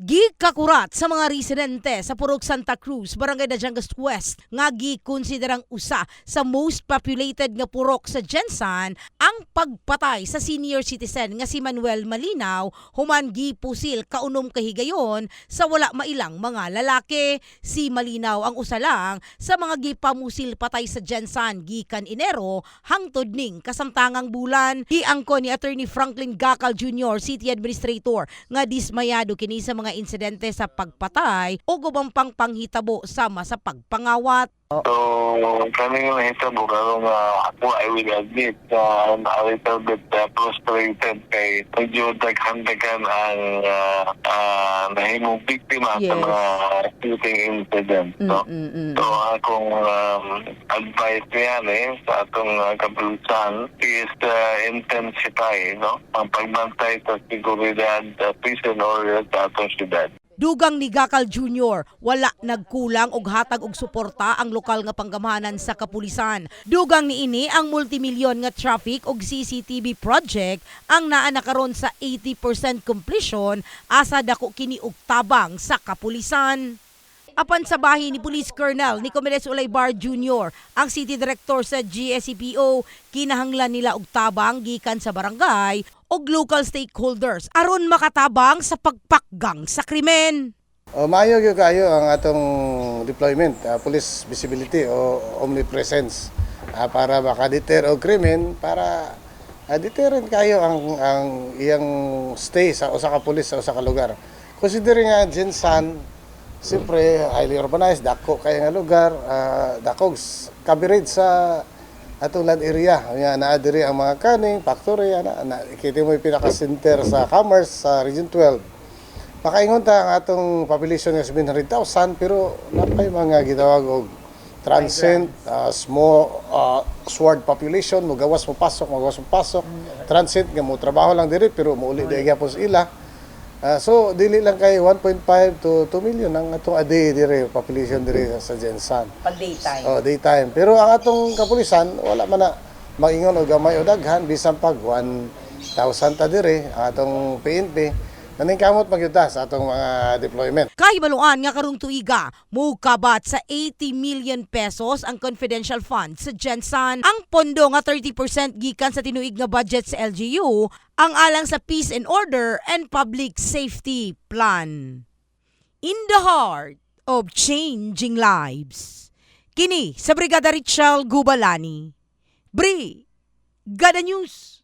Gikakurat sa mga residente sa Purok Santa Cruz, Barangay Dajangas West, nga gikonsiderang usa sa most populated nga purok sa Jensan ang pagpatay sa senior citizen nga si Manuel Malinaw human gipusil kaunom kahigayon sa wala mailang mga lalaki. Si Malinaw ang usa lang sa mga gipamusil patay sa Jensan gikan Enero hangtod ning kasamtangang bulan. Giangko ni Attorney Franklin Gacal Jr., City Administrator, nga dismayado kini sa mga insidente sa pagpatay o gubang pang panghitabo sama sa pagpangawat. So, kami yung nahitabo karon nga ako I will admit na na a little bit uh, frustrated kay medyo daghan-daghan ang uh, uh, nahimong biktima sa Yes. mga shooting incident. No? Mm-mm-mm. So, akong um, advice niyan eh, sa atong uh, kapulisan is uh, intensify no? ang pagbantay sa seguridad uh, prison area sa atong syudad. Dugang ni Gacal Jr., wala nagkulang og hatag og suporta ang lokal nga panggamahanan sa kapulisan. Dugang ni ini ang multimilyon nga traffic og CCTV project ang naa na karon sa 80% completion asa dako kini og tabang sa kapulisan. Apan sa bahi ni Police Colonel Nicomedes Ulaybar Jr., ang City Director sa GSCPO, kinahanglan nila og tabang gikan sa barangay og local stakeholders aron makatabang sa pagpakgang sa krimen. O maayo gyud kayo ang atong deployment, ah, police visibility o omnipresence ah, para maka-deter og krimen para ah, deterrent kayo ang ang iyang stay sa usa ka pulis sa usa ka lugar. Considering nga Jinsan, siyempre highly urbanized, dako kay nga lugar, uh, dako coverage sa atong land area. Nga naa diri ang mga kaning, factory, ana, na, kita mo yung pinaka-center sa commerce sa Region 12. Makaingon ta ang atong population nga 700,000 pero napay mga gitawag og transient, uh, small uh, sword population, mugawas mo pasok, mugawas mo pasok. Transient nga mo trabaho lang diri pero muuli di gyapon ila. Ah, so dili lang kay 1.5 to 2 million ang atong a day diri population diri sa Jensan. Pag daytime. Oh, daytime. Pero ang atong kapulisan wala man na maingon og gamay o daghan bisan pag 1,000 ta diri ang atong PNP naningkamot magyuta sa atong mga deployment. Kahibaluan nga karong tuiga, mukabat sa 80 million pesos ang confidential fund sa Jensan. Ang pondo nga 30% gikan sa tinuig nga budget sa LGU ang alang sa Peace and Order and Public Safety Plan. In the heart of changing lives. Kini sa Brigada Richel Gubalani. Bri, Gada News.